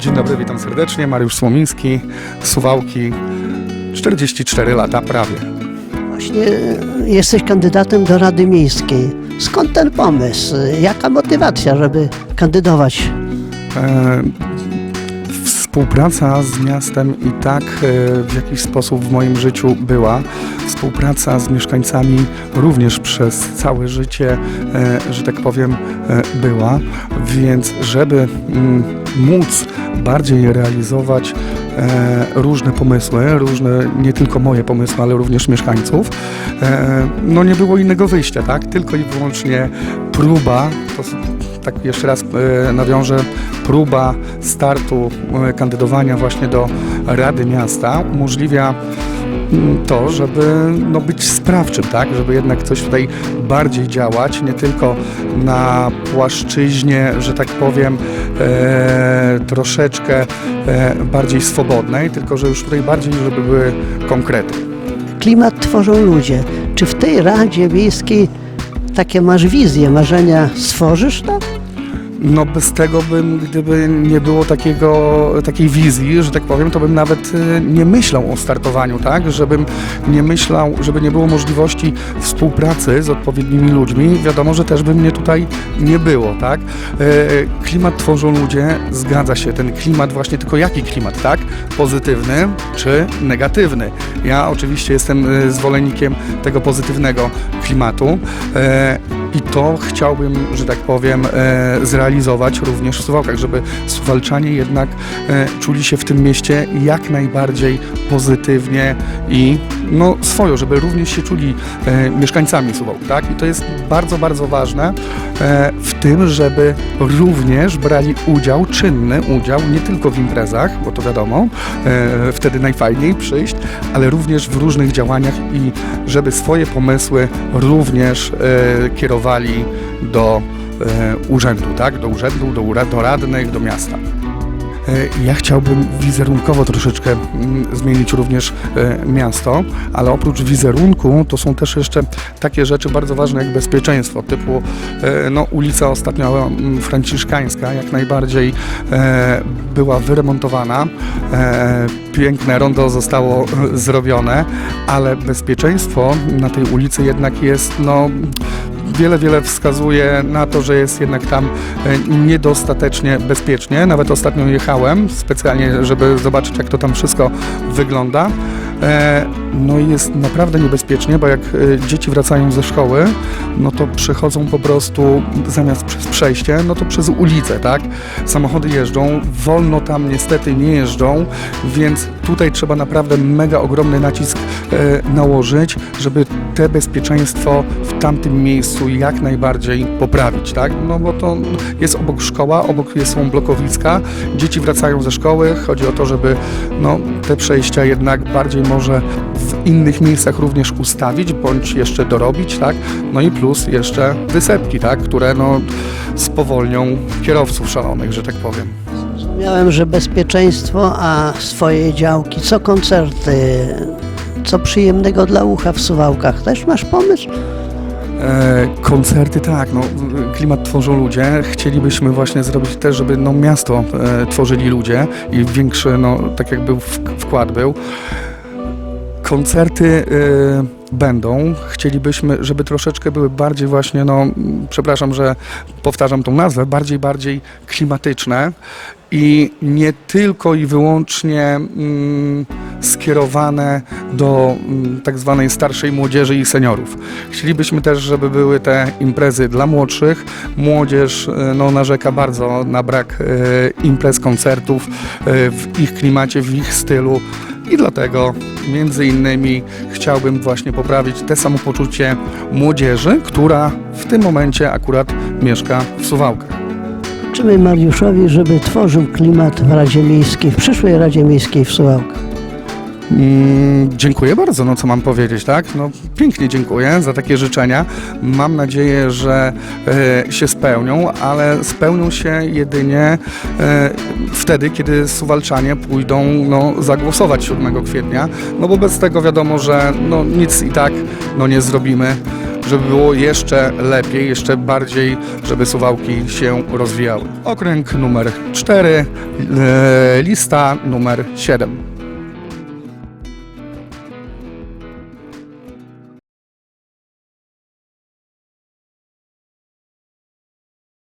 Dzień dobry, witam serdecznie. Mariusz Słomiński, Suwałki, 44 lata prawie. Właśnie jesteś kandydatem do Rady Miejskiej. Skąd ten pomysł? Jaka motywacja, żeby kandydować? E, Współpraca z miastem i tak e, w jakiś sposób w moim życiu była. Współpraca z mieszkańcami również przez całe życie, e, że tak powiem, e, była. Więc żeby mm, móc bardziej realizować różne pomysły, różne nie tylko moje pomysły, ale również mieszkańców, no nie było innego wyjścia, tak? Tylko i wyłącznie próba, to tak jeszcze raz e, nawiążę, próba startu e, kandydowania właśnie do Rady Miasta umożliwia mm, to, żeby no, być sprawczym, tak? Żeby jednak coś tutaj bardziej działać, nie tylko na płaszczyźnie, że tak powiem, e, troszeczkę e, bardziej swobodnej, tylko że już tutaj bardziej, żeby były konkrety. Klimat tworzą ludzie. Czy w tej Radzie Miejskiej takie masz wizje, marzenia stworzysz to? No bez tego bym, gdyby nie było takiego, takiej wizji, że tak powiem, to bym nawet y, nie myślał o startowaniu, tak? Żebym nie myślał, żeby nie było możliwości współpracy z odpowiednimi ludźmi, wiadomo, że też by mnie tutaj nie było, tak? E, Klimat tworzą ludzie, zgadza się, ten klimat właśnie, tylko jaki klimat, tak? Pozytywny czy negatywny? Ja oczywiście jestem y, zwolennikiem tego pozytywnego klimatu. I to chciałbym, że tak powiem, e, zrealizować również w Suwałkach, żeby Suwalczanie jednak e, czuli się w tym mieście jak najbardziej pozytywnie i no, swojo, żeby również się czuli e, mieszkańcami Suwałk, tak? I to jest bardzo, bardzo ważne w tym, żeby również brali udział, czynny udział, nie tylko w imprezach, bo to wiadomo, wtedy najfajniej przyjść, ale również w różnych działaniach i żeby swoje pomysły również e, do e, urzędu, tak? Do urzędu, do, do radnych, do miasta. E, Ja chciałbym wizerunkowo troszeczkę mm, zmienić również e, miasto, ale oprócz wizerunku to są też jeszcze takie rzeczy bardzo ważne jak bezpieczeństwo, typu no, ulica ostatnio franciszkańska jak najbardziej była wyremontowana, piękne rondo zostało zrobione, ale bezpieczeństwo na tej ulicy jednak jest no, wiele, wiele wskazuje na to, że jest jednak tam e, niedostatecznie bezpiecznie. Nawet ostatnio jechałem specjalnie, żeby zobaczyć, jak to tam wszystko wygląda. No i jest naprawdę niebezpiecznie, bo jak e, dzieci wracają ze szkoły, no to przechodzą po prostu zamiast przez przejście, no to przez ulicę, tak? Samochody jeżdżą, wolno tam niestety nie jeżdżą, więc tutaj trzeba naprawdę mega ogromny nacisk e, nałożyć, żeby te bezpieczeństwo w tamtym miejscu jak najbardziej poprawić, tak? No bo to jest obok szkoła, obok są blokowiska, dzieci wracają ze szkoły, chodzi o to, żeby no, te przejścia jednak bardziej może w innych miejscach również ustawić, bądź jeszcze dorobić, tak? No i plus jeszcze wysepki, tak? Które no spowolnią kierowców szalonych, że tak powiem. Zrozumiałem, że bezpieczeństwo, a swoje działki, co koncerty, co przyjemnego dla ucha w Suwałkach. Też masz pomysł? E, koncerty tak, no, klimat tworzą ludzie. Chcielibyśmy właśnie zrobić też, żeby no, miasto e, tworzyli ludzie i większy, no, tak jak był w, wkład był. Koncerty e, będą. Chcielibyśmy, żeby troszeczkę były bardziej właśnie, no, przepraszam, że powtarzam tą nazwę, bardziej, bardziej klimatyczne i nie tylko i wyłącznie mm, skierowane do mm, tak zwanej starszej młodzieży i seniorów. Chcielibyśmy też, żeby były te imprezy dla młodszych. Młodzież e, no, narzeka bardzo na brak e, imprez, koncertów e, w ich klimacie, w ich stylu. I dlatego między innymi chciałbym właśnie poprawić te samopoczucie młodzieży, która w tym momencie akurat mieszka w Suwałkach. Życzymy Mariuszowi, żeby tworzył klimat w Radzie Miejskiej, w przyszłej Radzie Miejskiej w Suwałkach. Mm, dziękuję bardzo, no co mam powiedzieć, tak? No pięknie dziękuję za takie życzenia. Mam nadzieję, że e, się spełnią, ale spełnią się jedynie e, wtedy, kiedy Suwalczanie pójdą no, zagłosować 7 kwietnia, no bo bez tego wiadomo, że no, nic i tak no, nie zrobimy żeby było jeszcze lepiej, jeszcze bardziej, żeby Suwałki się rozwijały. Okręg numer 4, lista numer 7.